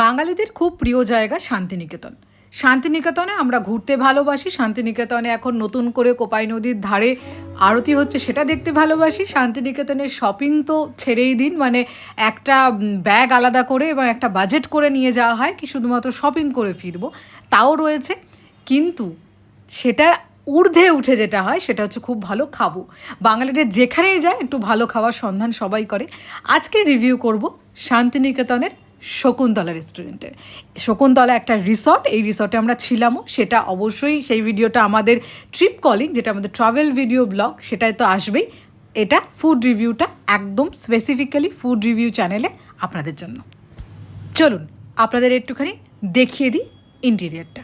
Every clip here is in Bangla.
বাঙালিদের খুব প্রিয় জায়গা শান্তিনিকেতন। শান্তিনিকেতনে আমরা ঘুরতে ভালোবাসি, শান্তিনিকেতনে এখন নতুন করে কোপাই নদীর ধারে আরতি হচ্ছে সেটা দেখতে ভালোবাসি। শান্তিনিকেতনের শপিং তো ছেড়েই দিন মানে একটা ব্যাগ আলাদা করে এবং একটা বাজেট করে নিয়ে যাওয়া হয় কি শুধুমাত্র শপিং করে ফিরবো, তাও রয়েছে। কিন্তু সেটা ঊর্ধ্বে উঠে যেটা হয় সেটা হচ্ছে খুব ভালো খাব। বাঙালিদের যেখানেই যায় একটু ভালো খাওয়ার সন্ধান সবাই করে। আজকে রিভিউ করব শান্তিনিকেতনের শকুন্তলা রেস্টুরেন্টে। শকুন্তলা একটা রিসর্ট এই রিসর্টে আমরা ছিলামও, সেটা অবশ্যই সেই ভিডিওটা আমাদের ট্রিপ কলিং যেটা আমাদের ট্রাভেল ভিডিও ব্লগ সেটাই তো আসবেই। এটা ফুড রিভিউটা একদম স্পেসিফিক্যালি ফুড রিভিউ চ্যানেলে আপনাদের জন্য। চলুন, আপনাদের একটুখানি দেখিয়ে দিই ইন্টেরিয়ারটা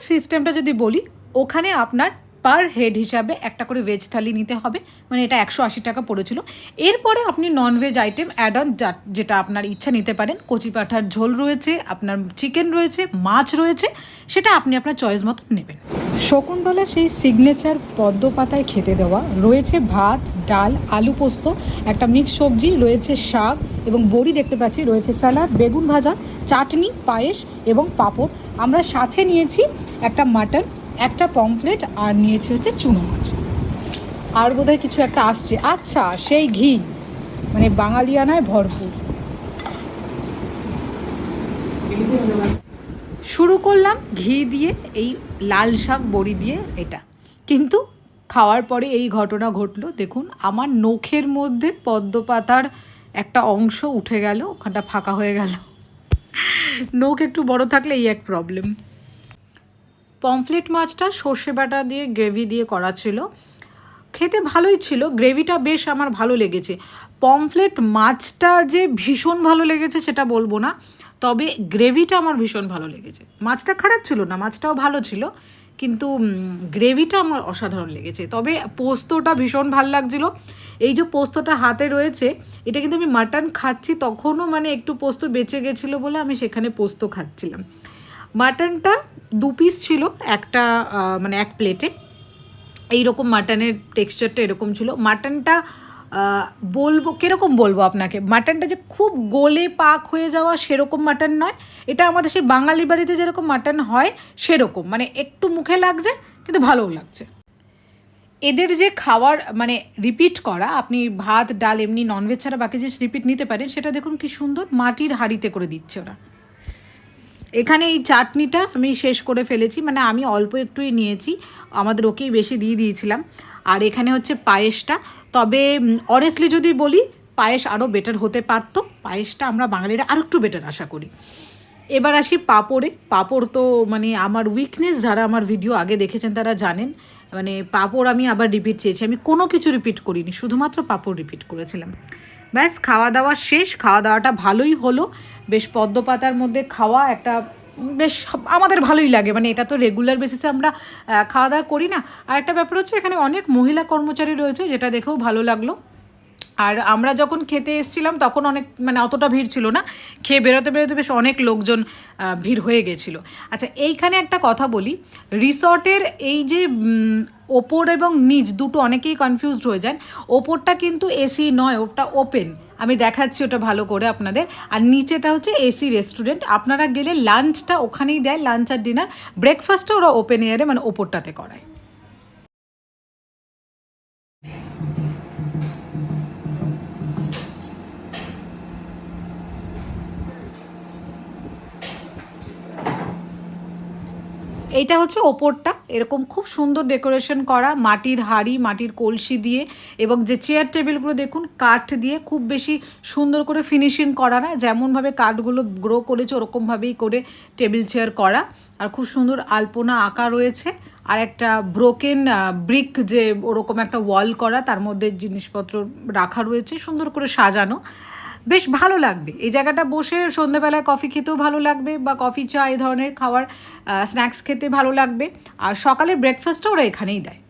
সিস্টেমটা যদি বলি ওখানে আপনার পার হেড হিসাবে একটা করে ভেজ থালি নিতে হবে। মানে এটা একশো আশি টাকা পড়েছিল। এরপরে আপনি non veg item add on যেটা আপনার ইচ্ছা নিতে পারেন। কচি পাঠার ঝোল রয়েছে, আপনার চিকেন রয়েছে, মাছ রয়েছে, সেটা আপনি আপনার চয়েস মতো নেবেন। শকুন্তলা সেই সিগনেচার পদ্ম পাতায় খেতে দেওয়া রয়েছে ভাত, ডাল, আলু পোস্ত, একটা মিক্স সবজি, রয়েছে শাক এবং বড়ি দেখতে পাচ্ছি, রয়েছে স্যালাড বেগুন ভাজা, চাটনি, পায়েস এবং পাঁপড়। আমরা সাথে নিয়েছি একটা মাটন একটা পমফ্লেট আর নিয়েছি হচ্ছে চুনো মাছ। আর বোধহয় কিছু একটা আসছে। আচ্ছা সেই ঘি। মানে বাঙালিয়ানায় ভরপুর। শুরু করলাম ঘি দিয়ে, এই লাল শাক বড়ি দিয়ে এটা। কিন্তু খাওয়ার পরে এই ঘটনা ঘটলো। দেখুন, আমার নখের মধ্যে পদ্ম পাতার একটা অংশ উঠে গেল, ওখানটা ফাঁকা হয়ে গেল। নখ একটু বড় থাকলে এই এক প্রবলেম পমফ্লেট মাছটা সর্ষে বাটা দিয়ে গ্রেভি দিয়ে করা ছিল। খেতে ভালোই ছিল, গ্রেভিটা বেশ আমার ভালো লেগেছে। পমফ্লেট মাছটা যে ভীষণ ভালো লেগেছে সেটা বলব না, তবে গ্রেভিটা আমার ভীষণ ভালো লেগেছে। মাছটা খারাপ ছিল না, মাছটাও ভালো ছিল, কিন্তু গ্রেভিটা আমার অসাধারণ লেগেছে। তবে পোস্তটা ভীষণ ভালো লাগছিল। এই যে পোস্তটা হাতে রয়েছে, এটা কিন্তু আমি মাটন খাচ্ছি, তখনও মানে একটু পোস্ত বেঁচে গেছিল বলে আমি সেখানে পোস্ত খাচ্ছিলাম। মাটনটা দু পিস ছিল, একটা মানে এক প্লেটে এইরকম মাটনের টেক্সচারটা এরকম ছিল। মাটনটা বলব, কীরকম বলব আপনাকে? মাটনটা যে খুব গোলে পাক হয়ে যাওয়া সেরকম মাটন নয়। এটা আমাদের সেই বাঙালি বাড়িতে যেরকম মাটন হয়, সেরকম। মানে একটু মুখে লাগছে, কিন্তু ভালোও লাগছে। এদের যে খাওয়ার মানে রিপিট করা, আপনি ভাত, ডাল, এমনি ননভেজ ছাড়া বাকি যে রিপিট নিতে পারেন, সেটা দেখুন কি সুন্দর মাটির হাঁড়িতে করে দিচ্ছে ওরা। এখানে এই চাটনিটা আমি শেষ করে ফেলেছি মানে আমি অল্প একটুই নিয়েছি, আমাদের ওকেই বেশি দিয়ে দিয়েছিলাম। আর এখানে হচ্ছে পায়েসটা, তবে অনেস্টলি যদি বলি, পায়েস আরও বেটার হতে পারতো, পায়েসটা আমরা বাঙালিরা আরও একটু বেটার আশা করি। এবার আসি পাপড়ে, পাপড় তো মানে আমার উইকনেস যারা আমার ভিডিও আগে দেখেছেন তারা জানেন মানে পাপড় আমি আবার রিপিট চেয়েছি, আমি কোনো কিছু রিপিট করিনি, শুধুমাত্র পাপড় রিপিট করেছিলাম। ব্যাস খাওয়া দাওয়া শেষ। খাওয়া দাওয়াটা ভালোই হলো। বেশ পদ্ম পাতার মধ্যে খাওয়া একটা, বেশ আমাদের ভালোই লাগে। মানে এটা তো রেগুলার বেসিসে আমরা খাওয়া দাওয়া করি না। আর একটা ব্যাপার হচ্ছে এখানে অনেক মহিলা কর্মচারী রয়েছে, যেটা দেখেও ভালো লাগল। আর আমরা যখন খেতে এসেছিলাম, তখন অনেক মানে অতটা ভিড় ছিল না। খেয়ে বেরোতে বেরোতে বেশ অনেক লোকজন ভিড় হয়ে গেছিল। আচ্ছা এইখানে একটা কথা বলি। রিসর্টের এই যে ওপর এবং নিচ দুটো অনেকেই কনফিউজড হয়ে যান। ওপরটা কিন্তু এসি নয়, ওটা ওপেন আমি দেখাচ্ছি ওটা ভালো করে আপনাদের। আর নিচেটা হচ্ছে এসি রেস্টুরেন্ট আপনারা গেলে লাঞ্চটা ওখানেই দেয় লাঞ্চ আর ডিনার ব্রেকফাস্টটা ওরা ওপেন এয়ারে মানে ওপরটাতে করায়। এইটা হচ্ছে ওপরটা। এরকম খুব সুন্দর ডেকোরেশন করা, মাটির হাড়ি, মাটির কলসি দিয়ে এবং যে চেয়ার টেবিলগুলো দেখুন, কাঠ দিয়ে খুব বেশি সুন্দর করে ফিনিশিং করা না, যেমনভাবে কাঠগুলো গ্রো করেছে, ওরকমভাবেই করে টেবিল চেয়ার করা। আর খুব সুন্দর আলপনা আঁকা রয়েছে। আর একটা ব্রোকেন ব্রিক যে ওরকম একটা ওয়াল করা, তার মধ্যে জিনিসপত্র রাখা রয়েছে, সুন্দর করে সাজানো। বেশ ভালো লাগবে। এই জায়গাটা বসে সন্ধ্যাবেলায় কফি খেতেও ভালো লাগবে বা কফি চা এই ধরনের খাওয়ার স্ন্যাক্স খেতে ভালো লাগবে। আর সকালের ব্রেকফাস্টটা ওরা এখানেই দেয়।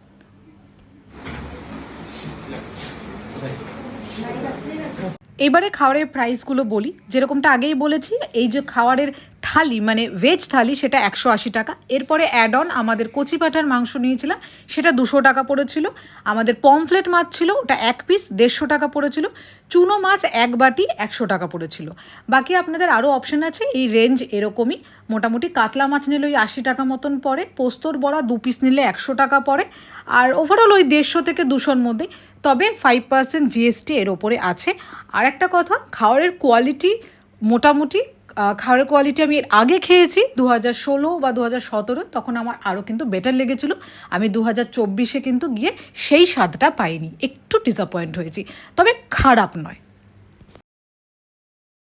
এবারে খাওয়ারের প্রাইসগুলো বলি। যেরকমটা আগেই বলেছি, এই যে খাবারের থালি মানে ভেজ থালি, সেটা একশো আশি টাকা। এরপরে অ্যাড অন আমাদের কচি পাঠার মাংস নিয়েছিলাম, সেটা দুশো টাকা পড়েছিল। আমাদের পমফ্লেট মাছ ছিল, ওটা এক পিস দেড়শো টাকা পড়েছিল। চুনো মাছ এক বাটি, একশো টাকা পড়েছিল। বাকি আপনাদের আরও অপশন আছে, এই রেঞ্জ এরকমই। মোটামুটি কাতলা মাছ নিলে ওই আশি টাকা মতন পড়ে, পোস্তর বড়া দু পিস নিলে একশো টাকা পড়ে, আর ওভারঅল ওই দেড়শো থেকে দুশোর মধ্যে তবে ফাইভ পার্সেন্ট জিএসটি এর ওপরে আছে। আর একটা কথা খাওয়ারের কোয়ালিটি মোটামুটি আহ, খাওয়ারের কোয়ালিটি আমি এর আগে খেয়েছি দু হাজার ষোলো বা দু হাজার সতেরো তখন আমার আরও কিন্তু বেটার লেগেছিল। আমি দু হাজার চব্বিশে কিন্তু গিয়ে সেই স্বাদটা পাইনি। একটু ডিসঅ্যাপয়েন্ট হয়েছি। তবে খারাপ নয়।